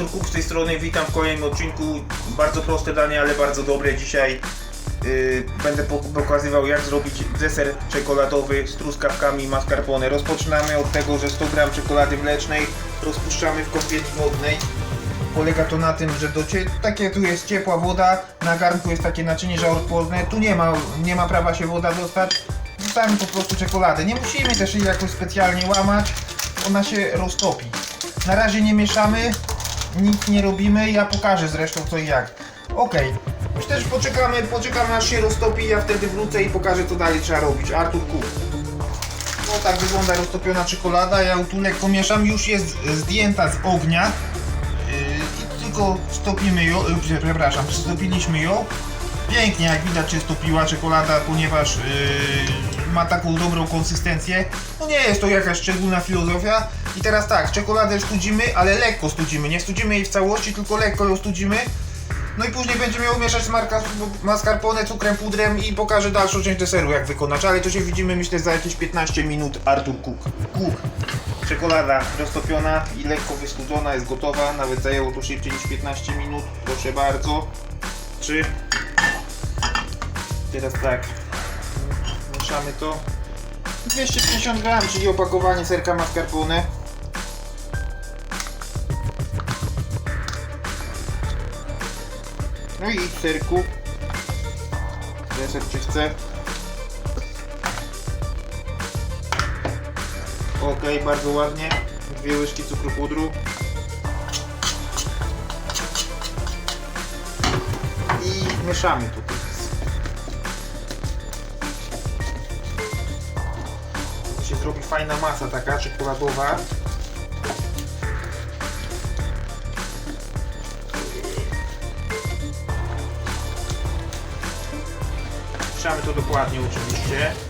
Artur z tej strony, witam w kolejnym odcinku. Bardzo proste danie, ale bardzo dobre. Dzisiaj yy, będę po- pokazywał jak zrobić deser czekoladowy z truskawkami mascarpone. Rozpoczynamy od tego, że 100 g czekolady mlecznej rozpuszczamy w kąpieli wodnej. Polega to na tym, że do takie tu jest ciepła woda, na garnku jest takie naczynie żałoodporne, tu nie ma, nie ma prawa się woda dostać. Wrzucamy po prostu czekoladę. Nie musimy też jej jakoś specjalnie łamać, ona się roztopi. Na razie nie mieszamy, nic nie robimy, ja pokażę zresztą co i jak. Okej, myślę, że poczekamy, poczekamy aż się roztopi, ja wtedy wrócę i pokażę co dalej trzeba robić. Artur Kuk. No tak wygląda roztopiona czekolada, ja ją tu lekko mieszam, już jest zdjęta z ognia. Yy, tylko stopimy ją, yy, przepraszam, stopiliśmy ją. Pięknie, jak widać się stopiła czekolada, ponieważ yy, ma taką dobrą konsystencję. No nie jest to jakaś szczególna filozofia. I teraz tak, czekoladę studzimy, ale lekko studzimy. Nie studzimy jej w całości, tylko lekko ją studzimy. No i później będziemy ją mieszać z mascarpone, cukrem, pudrem i pokażę dalszą część deseru jak wykonać. Ale to się widzimy myślę za jakieś 15 minut. Artur Cook. Cook. Czekolada roztopiona i lekko wystudzona, jest gotowa. Nawet zajęło to szybciej niż 15 minut. Proszę bardzo. Trzy. Teraz tak. Mieszamy to. 250 gram, czyli opakowanie serka mascarpone. No i serku. Deser czy chce. Ok, bardzo ładnie. Dwie łyżki cukru pudru. I mieszamy to się zrobi fajna masa taka czekoladowa. Mieszamy to dokładnie oczywiście.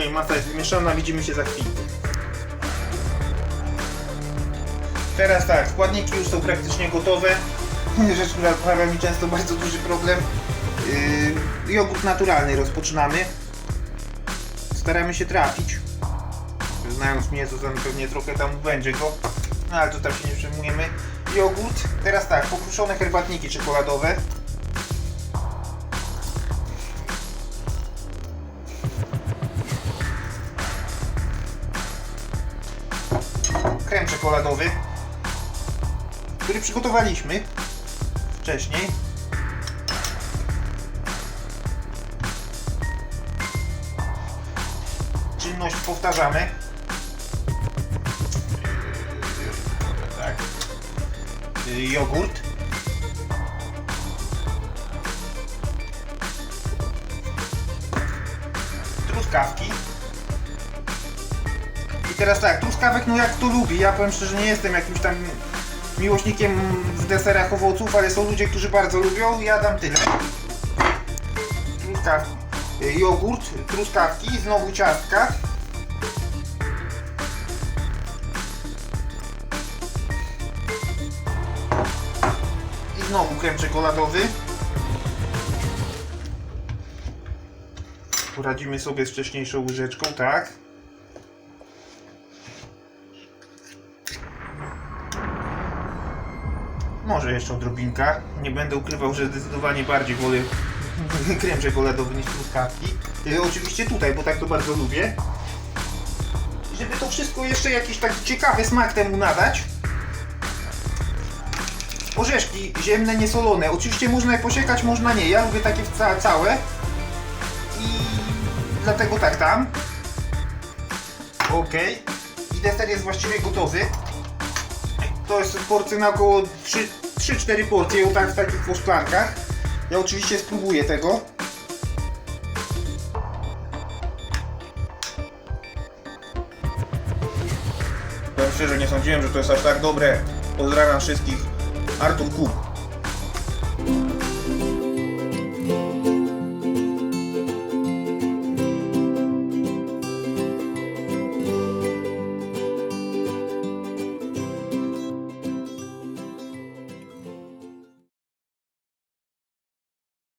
Okej, masa jest wymieszana, widzimy się za chwilę. Teraz tak, składniki już są praktycznie gotowe. Rzecz, która sprawia mi często bardzo duży problem. Yy, jogurt naturalny rozpoczynamy. Staramy się trafić. Znając mnie, to pewnie trochę tam będzie go. No ale to tam się nie przejmujemy. Jogurt. Teraz tak, pokruszone herbatniki czekoladowe. Czekoladowy, który przygotowaliśmy wcześniej. Czynność powtarzamy. Tak. Jogurt. Truskawki. Teraz tak, truskawek no jak to lubi. Ja powiem szczerze, nie jestem jakimś tam miłośnikiem w deserach owoców, ale są ludzie, którzy bardzo lubią. Ja dam tyle. Truskawki. y, Jogurt, truskawki, znowu ciastka. I znowu krem czekoladowy. Poradzimy sobie z wcześniejszą łyżeczką, tak? Może jeszcze odrobinka. Nie będę ukrywał, że zdecydowanie bardziej wolę krem czekoladowy niż truskawki. Y, Oczywiście tutaj, bo tak to bardzo lubię. Żeby to wszystko jeszcze jakiś taki ciekawy smak temu nadać. Orzeszki ziemne, niesolone. Oczywiście można je posiekać, można nie. Ja lubię takie ca całe. I dlatego tak dam. Ok. I deser jest właściwie gotowy. To jest porcja na około 3-4 porcje, ją tak w takich szklankach. Ja oczywiście spróbuję tego. Powiem szczerze, nie sądziłem, że to jest aż tak dobre. Pozdrawiam wszystkich. Artur Kub.